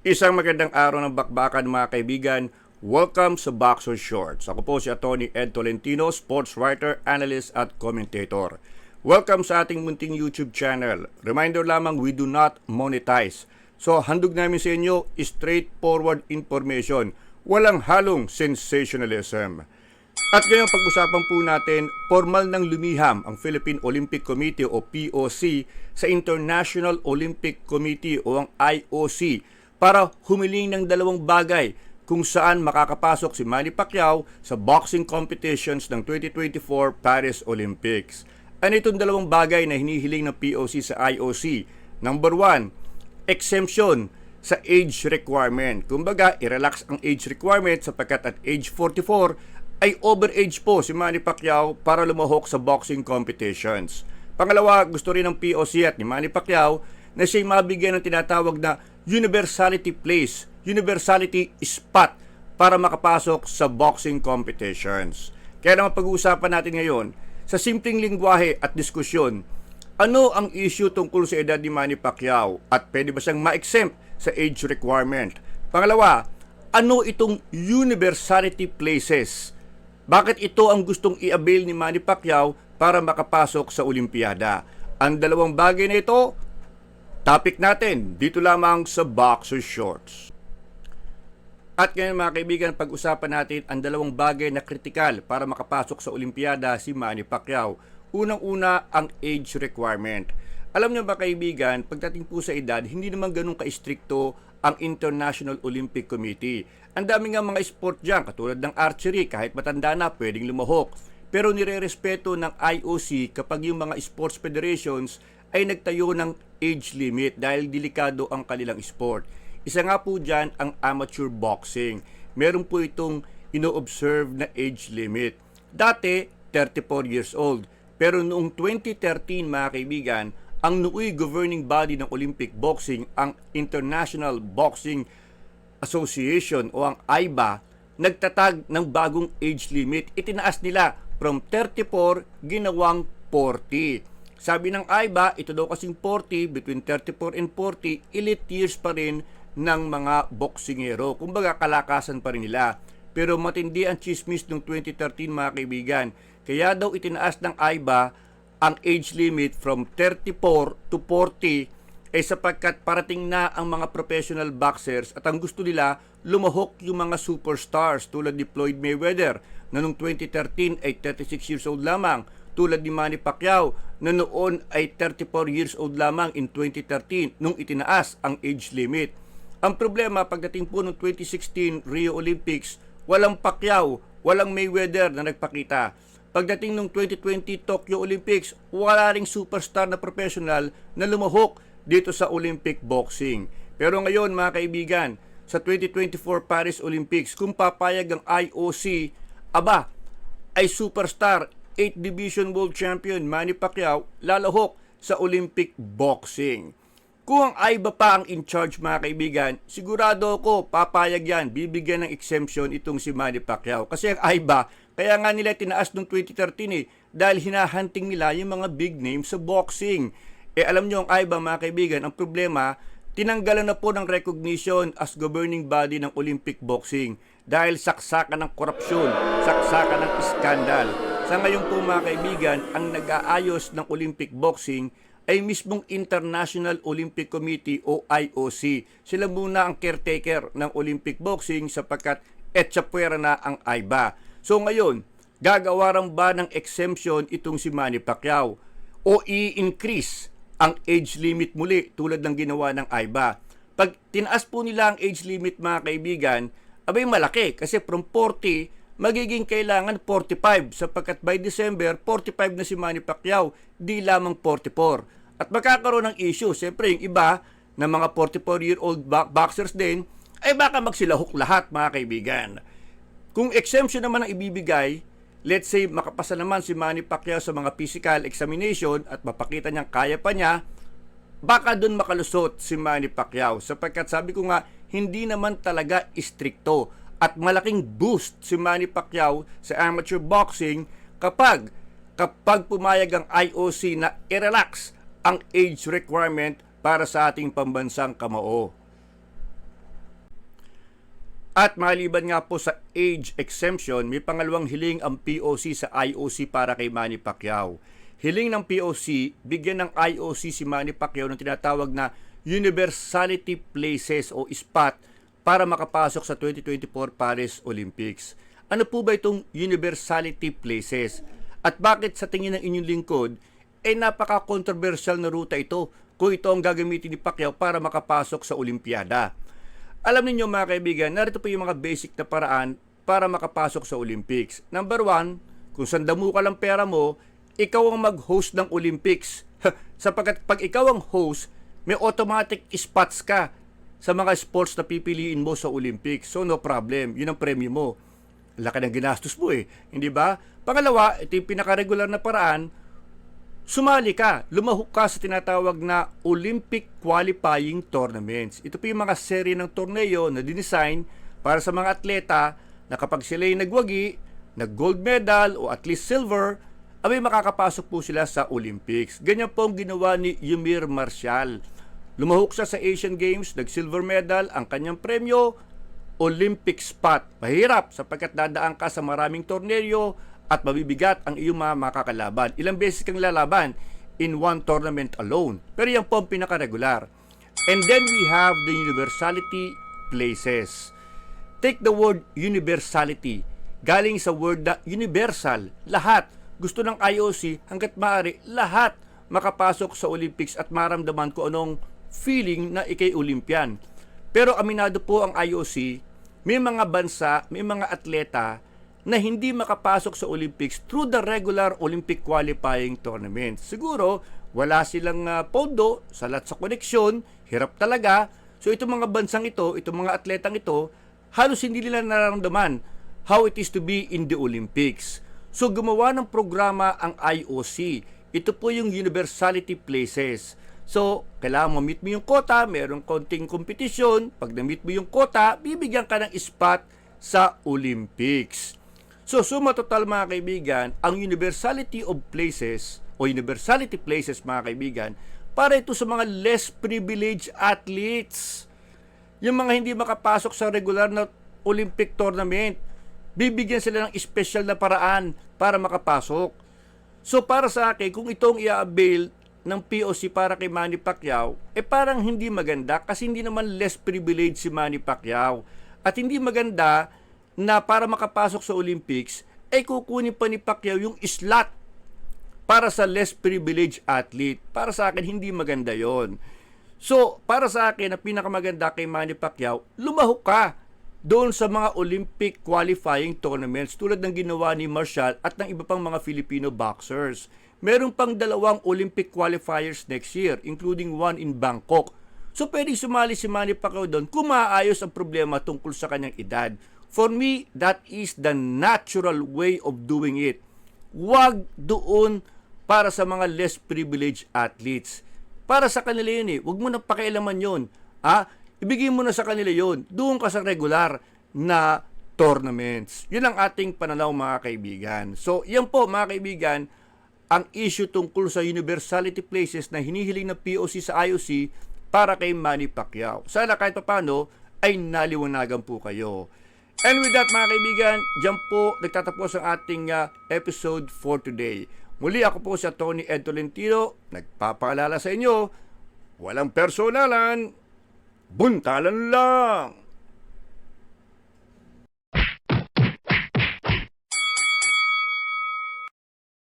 Isang magandang araw ng bakbakan mga kaibigan. Welcome sa Boxer Shorts. Ako po si Atty. Ed Tolentino, sports writer, analyst at commentator. Welcome sa ating munting YouTube channel. Reminder lamang, we do not monetize. So, handog namin sa inyo straightforward information. Walang halong sensationalism. At ngayon pag-usapan po natin, formal nang lumiham ang Philippine Olympic Committee o POC sa International Olympic Committee o ang IOC para humiling ng dalawang bagay kung saan makakapasok si Manny Pacquiao sa boxing competitions ng 2024 Paris Olympics. Ano itong dalawang bagay na hinihiling ng POC sa IOC? Number one, exemption sa age requirement. Kumbaga, i-relax ang age requirement sapagkat at age 44 ay overage po si Manny Pacquiao para lumahok sa boxing competitions. Pangalawa, gusto rin ng POC at ni Manny Pacquiao na siya'y mabigyan ng tinatawag na universality place, universality spot para makapasok sa boxing competitions. Kaya naman pag-uusapan natin ngayon, sa simpleng lingwahe at diskusyon, ano ang issue tungkol sa edad ni Manny Pacquiao at pwede ba siyang ma-exempt sa age requirement? Pangalawa, ano itong universality places? Bakit ito ang gustong i-avail ni Manny Pacquiao para makapasok sa Olimpiada? Ang dalawang bagay na ito, topic natin dito lamang sa Boxer Shorts. At ngayon mga kaibigan, pag-usapan natin ang dalawang bagay na kritikal para makapasok sa Olimpiada si Manny Pacquiao. Unang-una, ang age requirement. Alam niyo ba kaibigan, pagdating po sa edad, hindi naman ganun ka-istrikto ang International Olympic Committee. Ang dami nga mga sport dyan, katulad ng archery, kahit matanda na, pwedeng lumahok. Pero nire-respeto ng IOC kapag yung mga sports federations ay nagtayo ng age limit dahil delikado ang kanilang sport. Isa nga po dyan ang amateur boxing. Meron po itong ino-observe na age limit. Dati, 34 years old. Pero noong 2013 mga kaibigan, ang nuuy governing body ng Olympic Boxing, ang International Boxing Association o ang AIBA, nagtatag ng bagong age limit. Itinaas nila from 34 ginawang 40. Sabi ng AIBA, ito daw kasing 40, between 34 and 40, elite years pa rin ng mga boksingero. Kumbaga kalakasan pa rin nila. Pero matindi ang chismis noong 2013 mga kaibigan. Kaya daw itinaas ng AIBA ang age limit from 34 to 40 ay sapagkat parating na ang mga professional boxers at ang gusto nila lumahok yung mga superstars tulad ni Floyd Mayweather na noong 2013 ay 36 years old lamang tulad ni Manny Pacquiao na noon ay 34 years old lamang in 2013 nung itinaas ang age limit. Ang problema pagdating po noong 2016 Rio Olympics, walang Pacquiao, walang Mayweather na nagpakita. Pagdating ng 2020 Tokyo Olympics, wala ring superstar na professional na lumahok dito sa Olympic boxing. Pero ngayon mga kaibigan, sa 2024 Paris Olympics, kung papayag ang IOC, aba, ay superstar, 8 Division World Champion Manny Pacquiao lalahok sa Olympic boxing. Kung ang AIBA pa ang in charge mga kaibigan, sigurado ako papayag yan, bibigyan ng exemption itong si Manny Pacquiao. Kasi ang AIBA, kaya nga nila tinaas noong 2013 eh, dahil hinahunting nila yung mga big names sa boxing. Eh alam nyo ang AIBA mga kaibigan, ang problema, tinanggalan na po ng recognition as governing body ng Olympic boxing dahil saksakan ng korupsyon, saksakan ng iskandal. Sa ngayon po mga kaibigan, ang nag-aayos ng Olympic boxing ay mismong International Olympic Committee o IOC. Sila muna ang caretaker ng Olympic boxing sapagkat etsapuera na ang AIBA. So ngayon, gagawaran ba ng exemption itong si Manny Pacquiao o i-increase ang age limit muli tulad ng ginawa ng AIBA? Pag tinaas po nila ang age limit mga kaibigan, abay malaki kasi from 40 magiging kailangan 45 sapagkat by December 45 na si Manny Pacquiao, di lamang 44. At magkakaroon ng issue, siyempre yung iba na mga 44-year-old boxers din, ay baka magsilahok lahat mga kaibigan. Kung exemption naman ang ibibigay, let's say makapasa naman si Manny Pacquiao sa mga physical examination at mapakita niyang kaya pa niya, baka doon makalusot si Manny Pacquiao sapagkat sabi ko nga hindi naman talaga istrikto at malaking boost si Manny Pacquiao sa amateur boxing kapag kapag pumayag ang IOC na i-relax ang age requirement para sa ating pambansang kamao. At maliban nga po sa age exemption, may pangalawang hiling ang POC sa IOC para kay Manny Pacquiao. Hiling ng POC, bigyan ng IOC si Manny Pacquiao ng tinatawag na Universality Places o spot para makapasok sa 2024 Paris Olympics. Ano po ba itong Universality Places? At bakit sa tingin ng inyong lingkod, eh napaka-controversial na ruta ito kung ito ang gagamitin ni Pacquiao para makapasok sa Olimpiada. Alam ninyo mga kaibigan, narito po yung mga basic na paraan para makapasok sa Olympics. Number one, kung sandamo ka lang pera mo, ikaw ang mag-host ng Olympics. Sapagkat pag ikaw ang host, may automatic spots ka sa mga sports na pipiliin mo sa Olympics. So no problem, yun ang premyo mo. Laki ng ginastos mo eh, hindi ba? Pangalawa, ito yung pinaka-regular na paraan, sumali ka, lumahok ka sa tinatawag na Olympic Qualifying Tournaments. Ito po yung mga serye ng torneo na dinesign para sa mga atleta na kapag sila yung nagwagi, nag-gold medal o at least silver, abay makakapasok po sila sa Olympics. Ganyan po ang ginawa ni Yumir Marshall. Lumahok siya sa Asian Games, nag-silver medal, ang kanyang premyo, Olympic spot. Mahirap sapagkat dadaan ka sa maraming torneo at mabibigat ang iyong mga makakalaban. Ilang beses kang lalaban in one tournament alone. Pero yan po ang pinaka-regular. And then we have the universality places. Take the word universality. Galing sa word na universal. Lahat. Gusto ng IOC hanggat maaari lahat makapasok sa Olympics at maramdaman ko anong feeling na ikay Olympian. Pero aminado po ang IOC, may mga bansa, may mga atleta na hindi makapasok sa Olympics through the regular Olympic qualifying tournament. Siguro, wala silang uh, pondo, salat sa koneksyon, hirap talaga. So itong mga bansang ito, itong mga atletang ito, halos hindi nila nararamdaman how it is to be in the Olympics. So gumawa ng programa ang IOC. Ito po yung universality places. So, kailangan mo meet mo yung quota, merong konting kompetisyon. Pag na-meet mo yung quota, bibigyan ka ng spot sa Olympics. So, suma total mga kaibigan, ang universality of places o universality places mga kaibigan, para ito sa mga less privileged athletes. Yung mga hindi makapasok sa regular na Olympic tournament, bibigyan sila ng special na paraan para makapasok. So para sa akin, kung itong i-avail ng POC para kay Manny Pacquiao, eh parang hindi maganda kasi hindi naman less privileged si Manny Pacquiao. At hindi maganda na para makapasok sa Olympics, eh kukunin pa ni Pacquiao yung slot para sa less privileged athlete. Para sa akin, hindi maganda yon. So, para sa akin, ang pinakamaganda kay Manny Pacquiao, lumahok ka doon sa mga Olympic qualifying tournaments tulad ng ginawa ni Marshall at ng iba pang mga Filipino boxers. Meron pang dalawang Olympic qualifiers next year, including one in Bangkok. So pwedeng sumali si Manny Pacquiao doon kung maayos ang problema tungkol sa kanyang edad. For me, that is the natural way of doing it. Huwag doon para sa mga less privileged athletes. Para sa kanila yun eh. Huwag mo na pakialaman yun. Ah, ibigay mo na sa kanila yon. Doon ka sa regular na tournaments. Yun ang ating pananaw mga kaibigan. So, yan po mga kaibigan, ang issue tungkol sa universality places na hinihiling ng POC sa IOC para kay Manny Pacquiao. Sana kahit paano ay naliwanagan po kayo. And with that mga kaibigan, dyan po nagtatapos ang ating uh, episode for today. Muli ako po si Tony Ed Tolentino, nagpapaalala sa inyo, walang personalan, buntalan lang!